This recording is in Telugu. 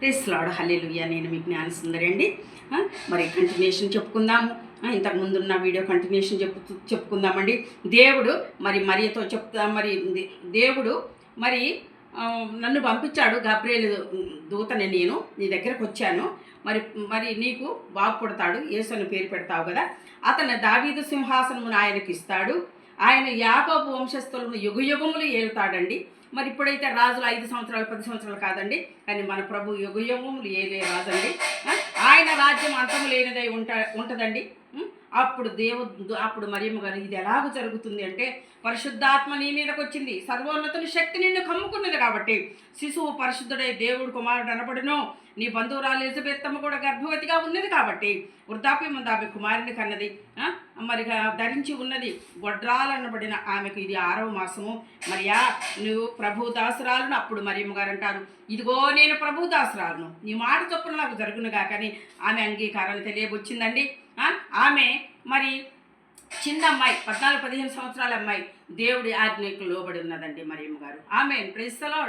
ప్రేస్లాడు హల్లెలూయా. నేను మీ జ్ఞాన సుందరి అండి మరి కంటిన్యూషన్ చెప్పుకుందాము. ఇంతకు ముందున్న వీడియో కంటిన్యూషన్ చెప్పు చెప్పుకుందామండి. దేవుడు మరి మరియతో చెప్తా మరి దేవుడు మరి నన్ను పంపించాడు గబ్రేలు దూతని నేను నీ దగ్గరకు వచ్చాను. మరి మరి నీకు బాగు పుడతాడు యేసు అని పేరు పెడతావు కదా. అతను దావీదు సింహాసనమును ఆయనకి ఇస్తాడు ఆయన యాకోబు వంశస్థులను యుగయుగములు ఏలుతాడండి. మరి ఇప్పుడైతే రాజులు ఐదు సంవత్సరాలు పది సంవత్సరాలు కాదండి. కానీ మన ప్రభు యుగయుగములు ఏదే రాదండి ఆయన రాజ్యం అంతము లేనిదై ఉంట ఉంటుందండి. అప్పుడు దేవు అప్పుడు మరియమ్మ గారు ఇది ఎలాగ జరుగుతుంది అంటే పరిశుద్ధాత్మ నీ మీదకి వచ్చింది సర్వోన్నతుని శక్తి నిన్ను కమ్ముకున్నది కాబట్టి శిశువు పరిశుద్ధుడై దేవుడు కుమారుడు అనబడును. నీ బంధువురాలు ఎలిజబెత్తమ్మ కూడా గర్భవతిగా ఉన్నది కాబట్టి వృద్ధాప్యం ఉంది. ఆమె కుమారుని కన్నది. మరిగా మరి ధరించి ఉన్నది. గొడ్రాలనబడిన ఆమెకు ఇది ఆరవ మాసము. మరియా నువ్వు ప్రభు దాసురాలను అప్పుడు మరియమ్మ గారు అంటారు ఇదిగో నేను ప్రభు దాసురాలను నీ మాట చొప్పున నాకు జరుగునుగా కానీ ఆమె అంగీకారాన్ని తెలియబొచ్చిందండి. ఆమె మరి చిన్న అమ్మాయి పద్నాలుగు పదిహేను సంవత్సరాల అమ్మాయి దేవుడి ఆజ్ఞకు లోబడి ఉన్నదండి మరియమ్మ గారు. ఆమె ప్రెస్తలో